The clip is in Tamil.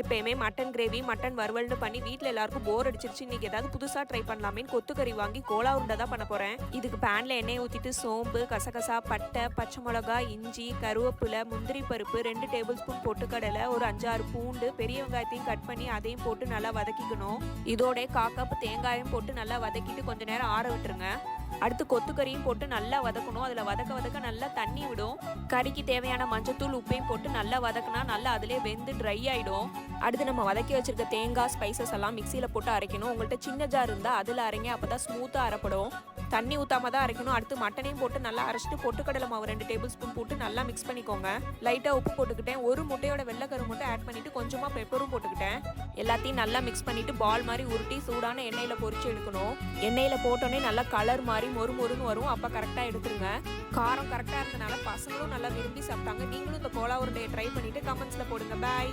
எப்பயுமே மட்டன் கிரேவி மட்டன் வறுவல்னு பண்ணி வீட்டில் எல்லாருக்கும் போர் அடிச்சிருச்சு. இன்னைக்கு ஏதாவது புதுசாக ட்ரை பண்ணலாமேன்னு கொத்துக்கறி வாங்கி கோலா உருண்டை தான் பண்ண போகிறேன் இதுக்கு பேனில் எண்ணெய் ஊற்றிட்டு சோம்பு கசகசா பட்டை பச்சை மிளகா இஞ்சி கருவேப்பிலை முந்திரி பருப்பு ரெண்டு டேபிள் ஸ்பூன் பொட்டுக்கடலை ஒரு அஞ்சாறு பூண்டு பெரிய வெங்காயத்தையும் கட் பண்ணி அதையும் போட்டு நல்லா வதக்கிக்கணும். இதோட காக்காப்பு தேங்காயும் போட்டு நல்லா வதக்கிட்டு கொஞ்ச நேரம் ஆற விட்டுருங்க. அடுத்து கொத்துக்கறியும் போட்டு நல்லா வதக்கணும். அதில் வதக்க வதக்க நல்லா தண்ணி விடும். கறிக்கு தேவையான மஞ்சத்தூள் உப்பையும் போட்டு நல்லா வதக்கினா நல்லா அதிலே வெந்து ட்ரை ஆகிடும் அடுத்து நம்ம வதக்கி வச்சிருக்க தேங்காய் ஸ்பைசஸ் எல்லாம் மிக்சியில் போட்டு அரைக்கணும். உங்கள்கிட்ட சின்ன ஜார் இருந்தால் அதில் அரைங்க அப்போ தான் ஸ்மூத்தாக அரைப்படும். தண்ணி ஊற்றாம தான் அரைக்கணும். அடுத்து மட்டனையும் போட்டு நல்லா அரைச்சிட்டு பொட்டுக்கடலை மாவு ரெண்டு டேபிள் ஸ்பூன் போட்டு நல்லா மிக்ஸ் பண்ணிக்கோங்க. லைட்டாக உப்பு போட்டுக்கிட்டேன். ஒரு முட்டையோட வெள்ளைக்கரு மட்டும் ஆட் பண்ணிவிட்டு கொஞ்சமாக பெப்பரும் போட்டுக்கிட்டேன். எல்லாத்தையும் நல்லா மிக்ஸ் பண்ணிட்டு பால் மாதிரி உருட்டி சூடான எண்ணெயில் பொரிச்சு எடுக்கணும். எண்ணெயில் போட்டோன்னே நல்லா கலர் மாதிரி மொறு மொறுன்னு வரும். அப்போ கரெக்டாக எடுத்துருங்க. காரம் கரெக்டாக இருந்தனால பசங்களும் நல்லா விரும்பி சாப்பிட்டாங்க. நீங்களும் இந்த கோலா உருண்டையை ட்ரை பண்ணிட்டு கமெண்ட்ஸில் போடுங்க. பாய்